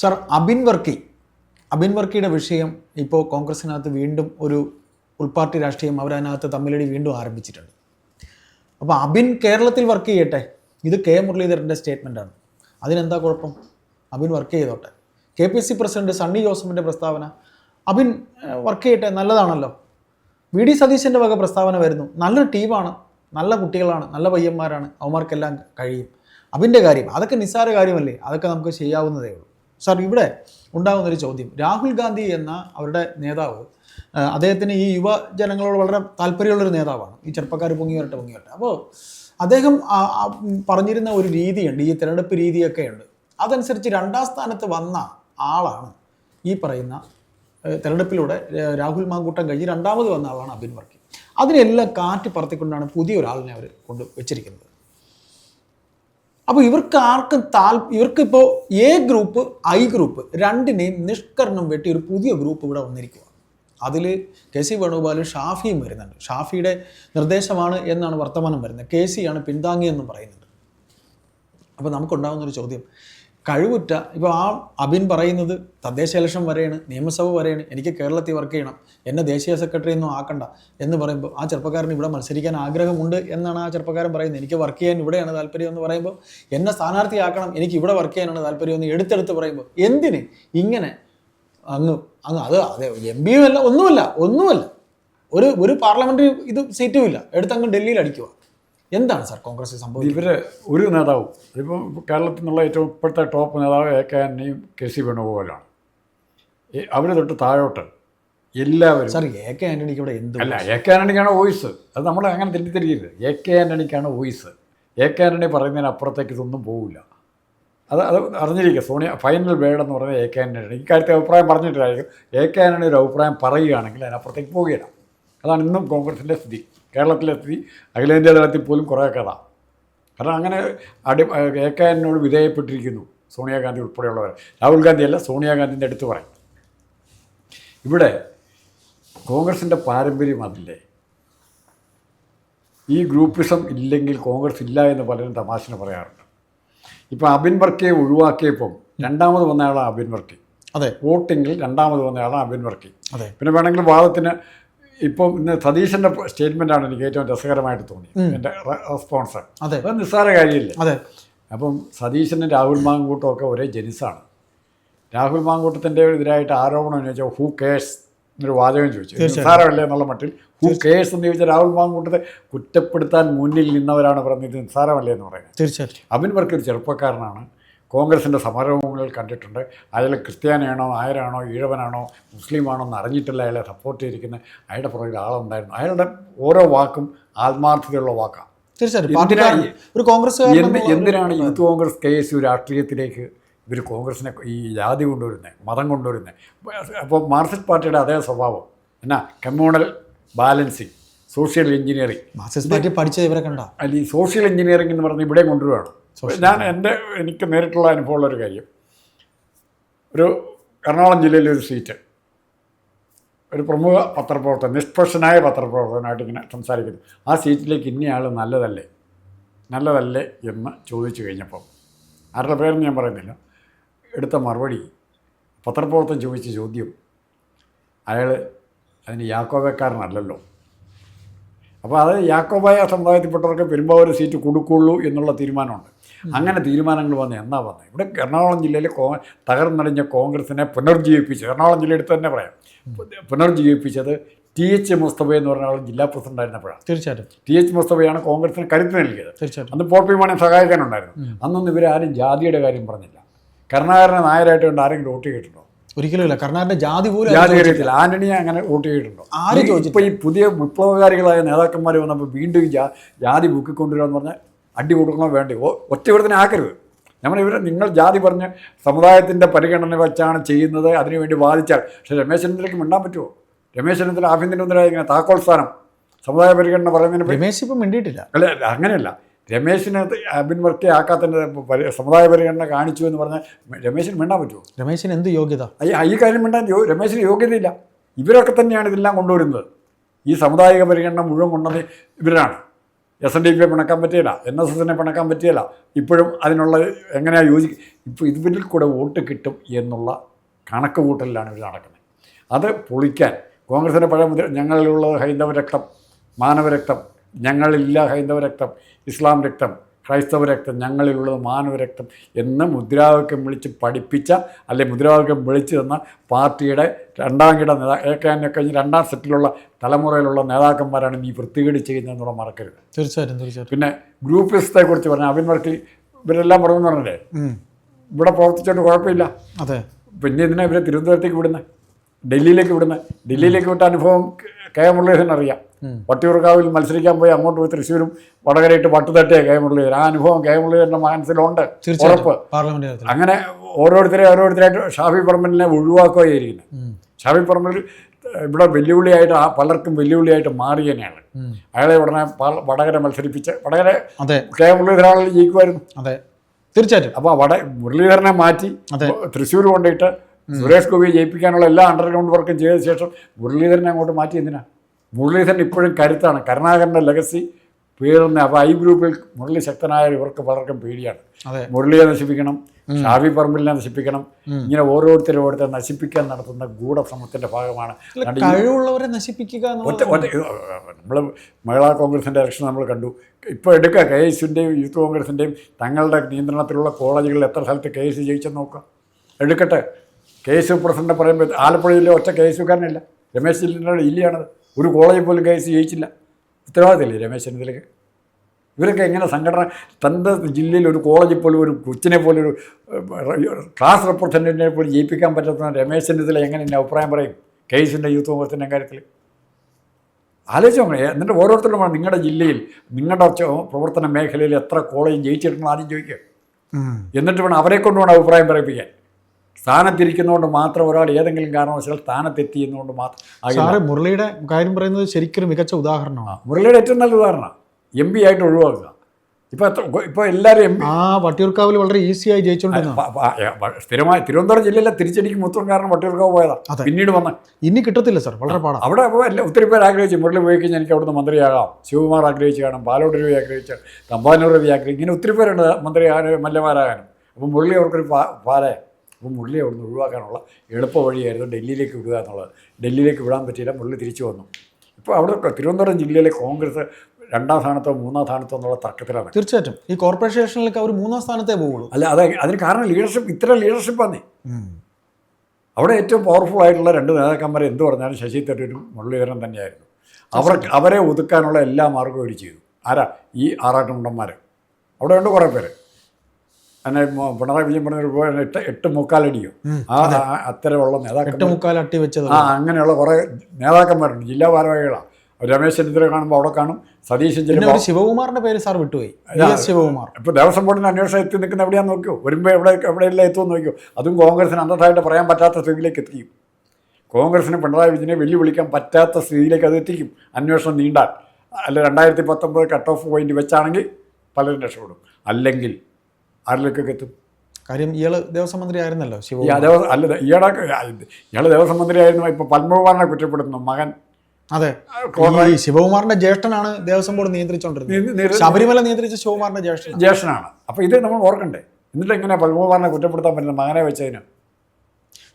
Sir Abin Varkey. Abin വർക്കിയുടെ വിഷയം ഇപ്പോൾ കോൺഗ്രസിനകത്ത് വീണ്ടും ഒരു ഉൾപാർട്ടി രാഷ്ട്രീയം അവരതിനകത്ത് തമ്മിലടി വീണ്ടും ആരംഭിച്ചിട്ടുണ്ട്. അപ്പോൾ അബിൻ കേരളത്തിൽ വർക്ക് ചെയ്യട്ടെ? ഇത് കെ മുരളീധരന്റെ സ്റ്റേറ്റ്മെന്റാണ് അതിനെന്താ കുഴപ്പം? അബിൻ വർക്ക് ചെയ്തോട്ടെ. K P C president Sunny ജോസഫിന്റെ പ്രസ്താവന അബിൻ വർക്ക് ചെയ്യട്ടെ? നല്ലതാണല്ലോ. വി ഡി സതീശന്റെ വക പ്രസ്താവന വരുന്നു. നല്ലൊരു ടീമാണ് നല്ല കുട്ടികളാണ് നല്ല പയ്യന്മാരാണ്. അവന്മാർക്കെല്ലാം കഴിയും. അബിന്റെ കാര്യം അതൊക്കെ നിസ്സാര കാര്യമല്ലേ? അതൊക്കെ നമുക്ക് ചെയ്യാവുന്നതേ ഉള്ളൂ. സാർ ഇവിടെ ഉണ്ടാകുന്നൊരു ചോദ്യം. രാഹുൽ ഗാന്ധി എന്ന അവരുടെ നേതാവ് അദ്ദേഹത്തിന് ഈ യുവജനങ്ങളോട് വളരെ താല്പര്യമുള്ളൊരു നേതാവാണ്. ഈ ചെറുപ്പക്കാർ പൊങ്ങി വരട്ടെ പൊങ്ങി വരട്ടെ. അപ്പോൾ അദ്ദേഹം പറഞ്ഞിരുന്ന ഒരു രീതിയുണ്ട് ഈ തിരഞ്ഞെടുപ്പ് രീതിയൊക്കെ ഉണ്ട് അതനുസരിച്ച് രണ്ടാം സ്ഥാനത്ത് വന്ന ആളാണ് ഈ പറയുന്ന തിരഞ്ഞെടുപ്പിലൂടെ രാഹുൽ മാങ്കൂട്ടം കഴിഞ്ഞ് രണ്ടാമത് വന്ന ആളാണ് അബിൻ വർക്കി. അതിനെല്ലാം കാറ്റ് പറത്തിക്കൊണ്ടാണ് പുതിയ ഒരാളിനെ അവർ കൊണ്ട് വെച്ചിരിക്കുന്നത് അപ്പോൾ ഇവർക്ക് ആർക്കും താൽ ഇവർക്കിപ്പോൾ എ ഗ്രൂപ്പ് ഐ ഗ്രൂപ്പ് രണ്ടിനെയും നിഷ്കരണം വെട്ടി ഒരു പുതിയ ഗ്രൂപ്പ് ഇവിടെ വന്നിരിക്കുക അതിൽ കെ സി വേണുഗോപാലും ഷാഫിയും വരുന്നുണ്ട്. ഷാഫിയുടെ നിർദ്ദേശമാണ് എന്നാണ് വർത്തമാനം വരുന്നത്. കെ സിയാണ് പിന്താങ്ങിയെന്നും പറയുന്നുണ്ട്. അപ്പോൾ നമുക്കുണ്ടാകുന്നൊരു ചോദ്യം. കഴിവുറ്റ ഇപ്പോൾ ആ അബിൻ പറയുന്നത് തദ്ദേശ ഇലക്ഷൻ വരെയാണ് നിയമസഭ വരെയാണ് എനിക്ക് കേരളത്തിൽ വർക്ക് ചെയ്യണം എന്നെ ദേശീയ സെക്രട്ടറി ഒന്നും ആക്കണ്ട എന്ന് പറയുമ്പോൾ ആ ചെറുപ്പക്കാരന് ഇവിടെ മത്സരിക്കാൻ ആഗ്രഹമുണ്ട് എന്നാണ് ആ ചെറുപ്പക്കാരൻ പറയുന്നത്. എനിക്ക് വർക്ക് ചെയ്യാൻ ഇവിടെയാണ് താല്പര്യം എന്ന് പറയുമ്പോൾ എന്നെ സ്ഥാനാർത്ഥിയാക്കണം എനിക്ക് ഇവിടെ വർക്ക് ചെയ്യാനാണ് താല്പര്യം എന്ന് എടുത്തെടുത്ത് പറയുമ്പോൾ എന്തിന് ഇങ്ങനെ അങ്ങ് അങ്ങ് അത് അതെ എം പിയും അല്ല ഒന്നുമല്ല ഒന്നുമല്ല. ഒരു ഒരു പാർലമെന്ററി ഇത് സീറ്റുമില്ല എടുത്തങ്ങ് ഡൽഹിയിൽ അടിക്കുക. എന്താണ് സാർ കോൺഗ്രസ് സംഭവം ഇവർ ഒരു നേതാവും ഇപ്പം കേരളത്തിൽ നിന്നുള്ള ഏറ്റവും ഇപ്പോഴത്തെ ടോപ്പ് നേതാവ് എ കെ ആന്റണിയും കെ സി വേണുഗോപാലാണ്. അവർ തൊട്ട് താഴോട്ട് എല്ലാവരും. സാർ എ കെ ആന്റണിക്ക് ഇവിടെ എന്ത് അല്ല എ കെ ആന്റണിക്കാണ് വോയിസ്. അത് നമ്മൾ അങ്ങനെ തെറ്റിദ്ധരിക്കരുത്. എ കെ ആന്റണിക്കാണ് വോയിസ്. എ കെ ആന്റണി പറയുന്നതിന് അപ്പുറത്തേക്ക് ഇതൊന്നും പോകില്ല അത് അത് അറിഞ്ഞിരിക്കുക. സോണിയ ഫൈനൽ വേർഡ് എന്ന് പറയുന്നത് എ കെ ആന്റണി ഇക്കാര്യത്തിൽ അഭിപ്രായം പറഞ്ഞിട്ടില്ലായിരിക്കും. എ കെ ആന്റണി ഒരു അഭിപ്രായം പറയുകയാണെങ്കിൽ അതിനപ്പുറത്തേക്ക് പോവുകയില്ല. അതാണ് ഇന്നും കോൺഗ്രസിന്റെ സ്ഥിതി. കേരളത്തിലെ സ്ഥിതി അഖിലേന്ത്യാ തലത്തിൽ പോലും കുറേ കഥ. കാരണം അങ്ങനെ അടി എ കെ എന്നോട് വിധേയപ്പെട്ടിരിക്കുന്നു സോണിയാഗാന്ധി ഉൾപ്പെടെയുള്ളവർ. രാഹുൽ ഗാന്ധിയല്ല സോണിയാഗാന്ധിന്റെ അടുത്ത് പറയും. ഇവിടെ കോൺഗ്രസിന്റെ പാരമ്പര്യം അതില്ലേ? ഈ ഗ്രൂപ്പിസം ഇല്ലെങ്കിൽ കോൺഗ്രസ് ഇല്ല എന്ന് പലരും തമാശന് പറയാറുണ്ട്. ഇപ്പം അബിൻ വർക്കിയെ ഒഴിവാക്കിയപ്പം രണ്ടാമത് വന്നയാളാണ് അബിൻ വർക്കി. അതെ. വോട്ടിങ്ങിൽ രണ്ടാമത് വന്നയാളാണ് അബിൻ വർക്കി. അതെ. പിന്നെ വേണമെങ്കിൽ വാദത്തിന് ഇപ്പം ഇന്ന് സതീശന്റെ സ്റ്റേറ്റ്മെന്റാണ് എനിക്ക് ഏറ്റവും രസകരമായിട്ട് തോന്നി എന്റെ റെസ്പോൺസ്. അതെ. അത് നിസ്സാര കാര്യമില്ല? അതെ. അപ്പം സതീശനും രാഹുൽ മാങ്കൂട്ടും ഒക്കെ ഒരേ ജനിസാണ്. രാഹുൽ മാങ്കൂട്ടത്തിന്റെ എതിരായിട്ട് ആരോപണം എന്ന് വെച്ചാൽ ഹൂ കേഴ്സ് എന്നൊരു വാചകം ചോദിച്ചു. നിസ്സാരമല്ലേ എന്നുള്ള മട്ടിൽ ഹൂ കേസ് എന്ന് ചോദിച്ചാൽ രാഹുൽ മാങ്കൂട്ടത്തെ കുറ്റപ്പെടുത്താൻ മുന്നിൽ നിന്നവരാണ് പറഞ്ഞത് നിസ്സാരമല്ലേ എന്ന് പറയുന്നത്. തീർച്ചയായിട്ടും. അബിൻ വർക്ക് ഒരു ചെറുപ്പക്കാരനാണ്. കോൺഗ്രസിന്റെ സമരഭൂമികൾ കണ്ടിട്ടുണ്ട്. അയാൾ ക്രിസ്ത്യാനിയാണോ ആരാണോ ഈഴവനാണോ മുസ്ലിമാണോ എന്ന് അറിഞ്ഞിട്ടില്ല അയാളെ സപ്പോർട്ട് ചെയ്തിരിക്കുന്ന അയാളുടെ പുറകിൽ ആളുണ്ടായിരുന്നു. അയാളുടെ ഓരോ വാക്കും ആത്മാർത്ഥതയുള്ള വാക്കാണ്. തീർച്ചയായിട്ടും. ഒരു കോൺഗ്രസ് എന്തിനാണ് youth Congress K S U രാഷ്ട്രീയത്തിലേക്ക് ഇവർ കോൺഗ്രസിനെ ഈ ജാതി കൊണ്ടുവരുന്നത് മതം കൊണ്ടുവരുന്നത് അപ്പോൾ മാർക്സിസ്റ്റ് പാർട്ടിയുടെ അതേ സ്വഭാവം. എന്നാ communal balancing social engineering Marxist party പഠിച്ച ഇവരെ കണ്ടോ. അല്ല ഈ സോഷ്യൽ എഞ്ചിനീയറിംഗ് എന്ന് പറഞ്ഞ് ഇവിടെ കൊണ്ടുവരികയാണ് ഞാൻ എന്റെ എനിക്ക് നേരിട്ടുള്ള അനുഭവമുള്ളൊരു കാര്യം. ഒരു എറണാകുളം ജില്ലയിലെ ഒരു സീറ്റ്. ഒരു പ്രമുഖ പത്രപ്രവർത്തകൻ നിഷ്പക്ഷനായ പത്രപ്രവർത്തകനായിട്ട് ഇങ്ങനെ സംസാരിക്കുന്നു. ആ സീറ്റിലേക്ക് ഇന്നയാൾ നല്ലതല്ലേ? നല്ലതല്ലേ എന്ന് ചോദിച്ചു കഴിഞ്ഞപ്പോൾ ആരുടെ പേരെന്ന് ഞാൻ പറയുന്നില്ല. എടുത്ത മറുപടി പത്രപ്രവർത്തകൻ ചോദിച്ച ചോദ്യം അയാൾ അതിന് യാക്കോബക്കാരനല്ലല്ലോ. അപ്പോൾ അത് യാക്കോബായ സമുദായത്തിൽപ്പെട്ടവർക്ക് പെരുമ്പാവൂർ സീറ്റ് കൊടുക്കുള്ളൂ എന്നുള്ള തീരുമാനമുണ്ട്. അങ്ങനെ തീരുമാനങ്ങൾ വന്ന്. എന്നാ വന്നത് ഇവിടെ എറണാകുളം ജില്ലയിൽ കോ തകർന്നടിഞ്ഞ കോൺഗ്രസിനെ പുനർജീവിപ്പിച്ചത് എറണാകുളം ജില്ലയെടുത്ത് തന്നെ പറയാം. പുനർജീവിപ്പിച്ചത് ടി എച്ച് മുസ്തഫ എന്ന് പറഞ്ഞ ആൾ ജില്ലാ പ്രസിഡന്റ് ആയിരുന്നപ്പോഴാണ്. തീർച്ചയായിട്ടും. ടി എച്ച് മുസ്തഫയാണ് കോൺഗ്രസിന് കരുത്ത് നൽകിയത്. തീർച്ചയായിട്ടും. അന്ന് പോൾ പി മാണി സഹായിക്കാനുണ്ടായിരുന്നു അന്നൊന്നും ഇവരാരും ജാതിയുടെ കാര്യം പറഞ്ഞില്ല. കരുണാകരനെ നായരായിട്ട് കൊണ്ട് ആരെങ്കിലും വോട്ട് ചെയ്തിട്ടുണ്ടോ? ഒരിക്കലുമില്ല കർണാടക ജാതി പോലും ജാതി കാര്യത്തിൽ ആന്റണിയെ അങ്ങനെ വോട്ട് ചെയ്തിട്ടുണ്ടോ? ആര് ചോദിച്ചു ഇപ്പൊ ഈ പുതിയ വിപ്ലവകാരികളായ നേതാക്കന്മാർ വന്നപ്പോൾ വീണ്ടും ജാതി ബുക്കിക്കൊണ്ടുവരാന്ന് പറഞ്ഞാൽ അടി കൊടുക്കണോ വേണ്ടി ഒറ്റ ഇവിടത്തിന് ആക്കരുത്. നമ്മൾ ഇവരെ നിങ്ങൾ ജാതി പറഞ്ഞ് സമുദായത്തിന്റെ പരിഗണന വെച്ചാണ് ചെയ്യുന്നത് അതിനുവേണ്ടി വാദിച്ചാൽ. പക്ഷേ രമേശ് ചെന്നിത്തലയ്ക്ക് മിണ്ടാൻ പറ്റുമോ? രമേശ് ചെന്നിത്തല ആഭ്യന്തരമന്ത്രിയായി ഇങ്ങനെ താക്കോൽ സ്ഥാനം സമുദായ പരിഗണന പറയുന്നതിന് രമേശ് ഇപ്പം മിണ്ടിയിട്ടില്ല. അല്ല അങ്ങനെയല്ല. രമേശിനെ അബിൻ വർക്കെ ആക്കാത്തതിന്റെ സമുദായ പരിഗണന കാണിച്ചു എന്ന് പറഞ്ഞാൽ രമേശിന് മിണ്ടാൻ പറ്റുമോ? രമേശിന് എന്ത് യോഗ്യത? ഈ ഈ കാര്യം മിണ്ടാൻ രമേശിന് യോഗ്യതയില്ല. ഇവരൊക്കെ തന്നെയാണ് ഇതെല്ലാം കൊണ്ടുവരുന്നത്. ഈ സമുദായിക പരിഗണന മുഴുവൻ കൊണ്ടുവന്നത് ഇവരാണ്. എസ് എൻ ഡി പിയെ പിണക്കാൻ പറ്റിയില്ല എൻ എസ് എസിനെ പിണക്കാൻ പറ്റിയില്ല. ഇപ്പോഴും അതിനുള്ള എങ്ങനെയാണ് യോജി ഇപ്പോൾ ഇതിൽ കൂടെ വോട്ട് കിട്ടും എന്നുള്ള കണക്ക് കൂട്ടലിലാണ് ഇവർ നടക്കുന്നത്. അത് പൊളിക്കാൻ കോൺഗ്രസിന്റെ പഴയ മുതൽ ഞങ്ങളിലുള്ളത് ഹൈന്ദവ രക്തം മാനവരക്തം ഞങ്ങളില്ല ഹൈന്ദവ രക്തം ഇസ്ലാം രക്തം ക്രൈസ്തവ രക്തം ഞങ്ങളിലുള്ളത് മാനവ രക്തം എന്ന് മുദ്രാവാക്യം വിളിച്ച് പഠിപ്പിച്ച അല്ലെ മുദ്രാവാക്യം വിളിച്ചു തന്ന പാർട്ടിയുടെ രണ്ടാം കിട നേതാ എ കെ എന്നെ കഴിഞ്ഞ് രണ്ടാം സെറ്റിലുള്ള തലമുറയിലുള്ള നേതാക്കന്മാരാണ് ഈ വൃത്തികേട് ചെയ്യുന്നതെന്നുള്ള മറക്കരുത്. തീർച്ചയായിട്ടും തീർച്ചയായിട്ടും. പിന്നെ ഗ്രൂപ്പ് കുറിച്ച് പറഞ്ഞാൽ അവൻ വർക്കി ഇവരെല്ലാം പറഞ്ഞു പറഞ്ഞില്ലേ? ഇവിടെ പ്രവർത്തിച്ചോണ്ട് കുഴപ്പമില്ല. അതെ. പിന്നെ ഇതിനെ ഇവരെ തിരുവനന്തപുരത്തേക്ക് വിടുന്നത് ഡൽഹിയിലേക്ക് വിടുന്നത് ഡൽഹിയിലേക്ക് വിട്ട അനുഭവം കെ മുരളീധരൻ അറിയാം വട്ടിയൂർക്കാവിൽ മത്സരിക്കാൻ പോയി അങ്ങോട്ട് പോയി തൃശ്ശൂരും വടകരയിട്ട് പട്ടുതട്ടിയ കെ മുരളീധരൻ ആ അനുഭവം കെ മുരളീധരന്റെ മനസ്സിലുണ്ട്. ഉറപ്പ്. അങ്ങനെ ഓരോരുത്തരെ ഓരോരുത്തരായിട്ട് ഷാഫി പറമ്പലിനെ ഒഴിവാക്കുകയായിരിക്കുന്നത് ഷാഫി പറമ്പൽ ഇവിടെ വെല്ലുവിളിയായിട്ട് ആ പലർക്കും വെല്ലുവിളിയായിട്ട് മാറി തന്നെയാണ്. അയാളെ ഉടനെ വടകര മത്സരിപ്പിച്ച് വടകര കെ എം ജയിക്കുമായിരുന്നു. അതെ. തീർച്ചയായിട്ടും. അപ്പോൾ വട മുരളീധരനെ മാറ്റി. തൃശ്ശൂർ കൊണ്ടിട്ട് സുരേഷ് ഗോപിയെ ജയിപ്പിക്കാനുള്ള എല്ലാ അണ്ടർഗ്രൗണ്ട് വർക്കും ചെയ്ത ശേഷം മുരളീധരനെ അങ്ങോട്ട് മാറ്റി എന്തിനാ? മുരളീധരൻ ഇപ്പോഴും കരുത്താണ്. കരുണാകരന്റെ ലെഗസി പേരുന്ന അപ്പോൾ ഐ ഗ്രൂപ്പിൽ മുരളി ശക്തനായ ഇവർക്ക് പലർക്കും പേടിയാണ്. മുരളിയെ നശിപ്പിക്കണം ഷാഫി പറമ്പിലിനെ നശിപ്പിക്കണം ഇങ്ങനെ ഓരോരുത്തരും ഓരോരുത്തരെ നശിപ്പിക്കാൻ നടത്തുന്ന ഗൂഢശ്രമത്തിന്റെ ഭാഗമാണ്. കഴിവുള്ളവരെ നശിപ്പിക്കുക നമ്മൾ മഹിളാ കോൺഗ്രസിന്റെ ഇലക്ഷൻ നമ്മൾ കണ്ടു. ഇപ്പോൾ എടുക്കുക കെ എസ് സിന്റെയും യൂത്ത് കോൺഗ്രസിന്റെയും തങ്ങളുടെ നിയന്ത്രണത്തിലുള്ള കോളേജുകളിൽ എത്ര സ്ഥലത്ത് കെ എസ് ജയിച്ചെന്ന് നോക്കുക. എടുക്കട്ടെ. കെ എസ് യു പ്രസിഡന്റ് പറയുമ്പോൾ ആലപ്പുഴയിലെ ഒറ്റ കെ എസ് യുക്കാരനില്ല രമേശ് ചെന്നിത്തലയുടെ ജില്ലയാണത് ഒരു കോളേജിൽ പോലും കേസ് ജയിച്ചില്ല. ഉത്തരവാദിത്തമില്ലേ രമേശ് ചെന്നിത്തലയ്ക്ക്? ഇവരൊക്കെ എങ്ങനെ സംഘടന തന്റെ ജില്ലയിൽ ഒരു കോളേജിൽ പോലും ഒരു കൊച്ചിനെ പോലും ഒരു ക്ലാസ് റെപ്രസെന്റേറ്റീവിനെ പോലും ജയിപ്പിക്കാൻ പറ്റാത്ത രമേശ് ചെന്നിത്തല എങ്ങനെ എന്റെ അഭിപ്രായം പറയും? കേസിന്റെ യൂത്ത് കോൺഗ്രസിന്റെ കാര്യത്തിൽ ആലോചിച്ച് നോക്കണം എന്നിട്ട് ഓരോരുത്തരും വേണം നിങ്ങളുടെ ജില്ലയിൽ നിങ്ങളുടെ പ്രവർത്തന മേഖലയിൽ എത്ര കോളേജ് ജയിച്ചിട്ടുണ്ടെന്ന് ആദ്യം ചോദിക്കുക. എന്നിട്ട് വേണം അവരെ കൊണ്ട് വേണം അഭിപ്രായം പറയിപ്പിക്കാൻ. സ്ഥാനത്തിരിക്കുന്നതുകൊണ്ട് മാത്രം ഒരാൾ ഏതെങ്കിലും കാരണവശാൽ സ്ഥാനത്തെത്തി എന്നുകൊണ്ട് മാത്രം സാറേ മുരളിയുടെ കാര്യം പറയുന്നത് ശരിക്കും മികച്ച ഉദാഹരണമാണ്. മുരളിയുടെ ഏറ്റവും നല്ല ഉദാഹരണം. എം പി ആയിട്ട് ഒഴിവാക്കുക. ഇപ്പോൾ ഇപ്പോൾ എല്ലാവരും എം ആ വട്ടിയൂർക്കാവിൽ വളരെ ഈസിയായി വ- സ്ഥിരമായി തിരുവനന്തപുരം ജില്ലയിലെ തിരിച്ചടിക്ക് മൊത്തം കാരണം വട്ടിയൂർക്കാവ് പോയതാണ്. പിന്നീട് വന്ന ഇനി കിട്ടത്തില്ല സാർ. വളരെ പാടാ. അവിടെ ഒത്തിരി പേര് ആഗ്രഹിച്ചു. മുരളി പോയി കഴിഞ്ഞാൽ എനിക്ക് അവിടുന്ന് മന്ത്രിയാകാം. ശിവകുമാർ ആഗ്രഹിച്ചു കാണും. പാലോട് രവി ആഗ്രഹിച്ച് തമ്പാനൂർ രവി ആഗ്രഹിക്കും. ഇങ്ങനെ ഒത്തിരി പേരുണ്ട് മന്ത്രിയാകാനും മല്ലമാരാകാനും അപ്പോൾ മുരളി അവർക്കൊരു പാ പാലേ അപ്പോൾ മുരളി അവിടുന്ന് ഒഴിവാക്കാനുള്ള എളുപ്പ വഴിയായിരുന്നു ഡൽഹിയിലേക്ക് വിടുക എന്നുള്ളത്. ഡൽഹിയിലേക്ക് വിടാൻ പറ്റിയില്ല മുള്ളി തിരിച്ചു വന്നു. ഇപ്പോൾ അവിടെ തിരുവനന്തപുരം ജില്ലയിലെ കോൺഗ്രസ് രണ്ടാം സ്ഥാനത്തോ മൂന്നാം സ്ഥാനത്തോ എന്നുള്ള തർക്കത്തിലാണ്. തീർച്ചയായിട്ടും. ഈ കോർപ്പറേഷനിലേക്ക് അവർ മൂന്നാം സ്ഥാനത്തേ പോകുള്ളൂ അല്ല അത് അതിന് കാരണം ലീഡർഷിപ്പ് ഇത്ര ലീഡർഷിപ്പാന്നേ അവിടെ ഏറ്റവും പവർഫുൾ ആയിട്ടുള്ള രണ്ട് നേതാക്കന്മാരെ എന്ത് പറഞ്ഞാലും ശശി തരൂരും മുരളീധരൻ തന്നെയായിരുന്നു. അവർ അവരെ ഒതുക്കാനുള്ള എല്ലാ മാർഗവും അവർ ചെയ്തു. ആരാ? ഈ ആറാട്ടുമുണ്ടന്മാർ അവിടെ ഉണ്ട് കുറേ പേര്. മോ- പിണറായി വിജയൻ പറഞ്ഞ പോലെ എട്ട് എട്ട് മുക്കാലടിയോ? ആ അത്തരമുള്ള മുക്കാൽ അട്ടി വെച്ചത്. ആ അങ്ങനെയുള്ള കുറേ നേതാക്കന്മാരുണ്ട്. ജില്ലാ ഭാരവാഹികളാണ് രമേശ് ചെന്നിത്തല കാണുമ്പോൾ അവിടെ കാണും. സതീശൻ ചെന്നിത്തല ചെല്ലുമ്പോൾ ശിവകുമാറിന്റെ പേര് സാർ വിട്ടുപോയി. ശിവകുമാർ. ഇപ്പൊ ദേവസ്വം ബോർഡിന് അന്വേഷണം എത്തി നിൽക്കുന്ന എവിടെയാന്ന് നോക്കിയോ വരുമ്പോൾ എവിടെ എവിടെയെല്ലാം എത്തുമെന്ന് നോക്കിയോ അതും കോൺഗ്രസിന് അന്നത്തായിട്ട് പറയാൻ പറ്റാത്ത സ്ഥിതിയിലേക്ക് എത്തിക്കും. കോൺഗ്രസിന് പിണറായി വിജയനെ വെല്ലുവിളിക്കാൻ പറ്റാത്ത സ്ഥിതിയിലേക്ക് അത് എത്തിക്കും. അന്വേഷണം നീണ്ടാൽ അല്ല രണ്ടായിരത്തി പത്തൊമ്പത് കട്ട് ഓഫ് പോയിന്റ് വെച്ചാണെങ്കിൽ പലരും രക്ഷപ്പെടും. അല്ലെങ്കിൽ ആരിലേക്കൊക്കെ എത്തും? കാര്യം ഇയാൾ ദേവസ്വം മന്ത്രി ആയിരുന്നല്ലോ ശിവ അല്ല ഇയാളെ ഇയാൾ ദേവസ്വം മന്ത്രി ആയിരുന്നു ഇപ്പോൾ പത്മകുമാറിനെ കുറ്റപ്പെടുത്തുന്നു മകൻ. അതെ. ഈ ശിവകുമാറിന്റെ ജ്യേഷ്ഠനാണ് ദേവസ്വം ബോർഡ് നിയന്ത്രിച്ചുകൊണ്ടിരുന്നത് നി- നി- ശബരിമല നിയന്ത്രിച്ച ശിവകുമാറിന്റെ ജ്യേഷ്ഠ ജ്യേഷ്ഠനാണ്. അപ്പോൾ ഇത് നമ്മൾ ഓർക്കണ്ടേ? എന്നിട്ട് എങ്ങനെ പത്മകുമാറിനെ കുറ്റപ്പെടുത്താൻ പറ്റുന്ന മകനെ വെച്ചതിന്?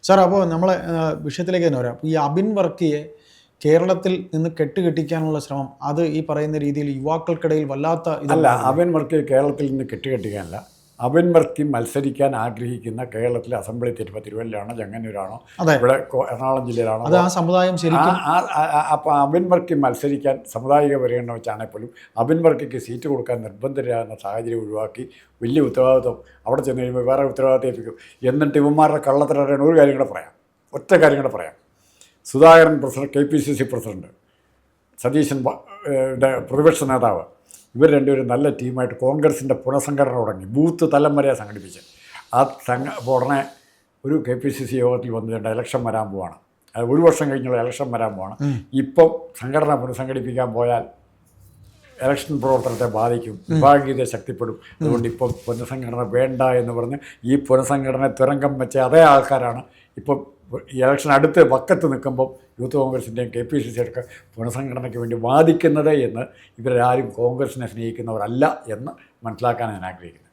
സാർ അപ്പോൾ നമ്മളെ വിഷയത്തിലേക്ക് തന്നെ വരാം. ഈ അബിൻ വർക്കിയെ കേരളത്തിൽ നിന്ന് കെട്ടുകെട്ടിക്കാനുള്ള ശ്രമം അത് ഈ പറയുന്ന രീതിയിൽ യുവാക്കൾക്കിടയിൽ വല്ലാത്ത ഇതല്ല അബിൻ വർക്കിയെ വർക്കി കേരളത്തിൽ നിന്ന് കെട്ടുകെട്ടിക്കാനല്ല. വർക്കി മത്സരിക്കാൻ ആഗ്രഹിക്കുന്ന കേരളത്തിലെ അസംബ്ലി തിരുപ്പ തിരുവല്ലയാണോ ചെങ്ങന്നൂരാണോ ഇവിടെ എറണാകുളം ജില്ലയിലാണോ അത് ആ സമുദായം ശരിക്കും അപ്പോൾ അവന്മർക്കി വർക്കി മത്സരിക്കാൻ സമുദായിക പരിഗണന വെച്ചാണെങ്കിൽ പോലും അവന്മർക്കിക്ക് വർക്കിക്ക് സീറ്റ് കൊടുക്കാൻ നിർബന്ധരാകുന്ന സാഹചര്യം ഒഴിവാക്കി വലിയ ഉത്തരവാദിത്വം അവിടെ ചെന്ന് കഴിയുമ്പോൾ വേറെ ഉത്തരവാദിത്വം ഏൽപ്പിക്കും. എന്നിട്ട് ഇവന്മാരുടെ കള്ളത്തിലറിയണം ഒരു കാര്യം കൂടെ പറയാം. ഒറ്റ കാര്യം കൂടെ പറയാം. Sudhakaran president K P C C president Satheesan പ്രതിപക്ഷ നേതാവ് ഇവർ രണ്ടുപേരും നല്ല ടീമായിട്ട് കോൺഗ്രസിന്റെ പുനഃസംഘടന തുടങ്ങി ബൂത്ത് തലം വരെ സംഘടിപ്പിച്ച്. ആ സംഘ ഉടനെ ഒരു കെ പി സി സി യോഗത്തിൽ വന്നിട്ടുണ്ട് ഇലക്ഷൻ വരാൻ പോവാണ്. അത് ഒരു വർഷം കഴിഞ്ഞുള്ള ഇലക്ഷൻ വരാൻ പോവാണ്. ഇപ്പം സംഘടന പുനഃസംഘടിപ്പിക്കാൻ പോയാൽ ഇലക്ഷൻ പ്രവർത്തനത്തെ ബാധിക്കും വിഭാഗീയത ശക്തിപ്പെടും. അതുകൊണ്ട് ഇപ്പം പുനഃസംഘടന വേണ്ട എന്ന് പറഞ്ഞ് ഈ പുനഃസംഘടന തുരങ്കം വെച്ച അതേ ആൾക്കാരാണ് ഇപ്പം ഇലക്ഷൻ അടുത്ത് വക്കത്ത് നിൽക്കുമ്പോൾ യൂത്ത് കോൺഗ്രസിന്റെയും കെ പി സി സി പുനഃസംഘടനയ്ക്ക് വേണ്ടി വാദിക്കുന്നത് എന്ന് ഇവരാരും കോൺഗ്രസിനെ സ്നേഹിക്കുന്നവരല്ല എന്ന് മനസ്സിലാക്കാൻ ഞാൻ ആഗ്രഹിക്കുന്നത്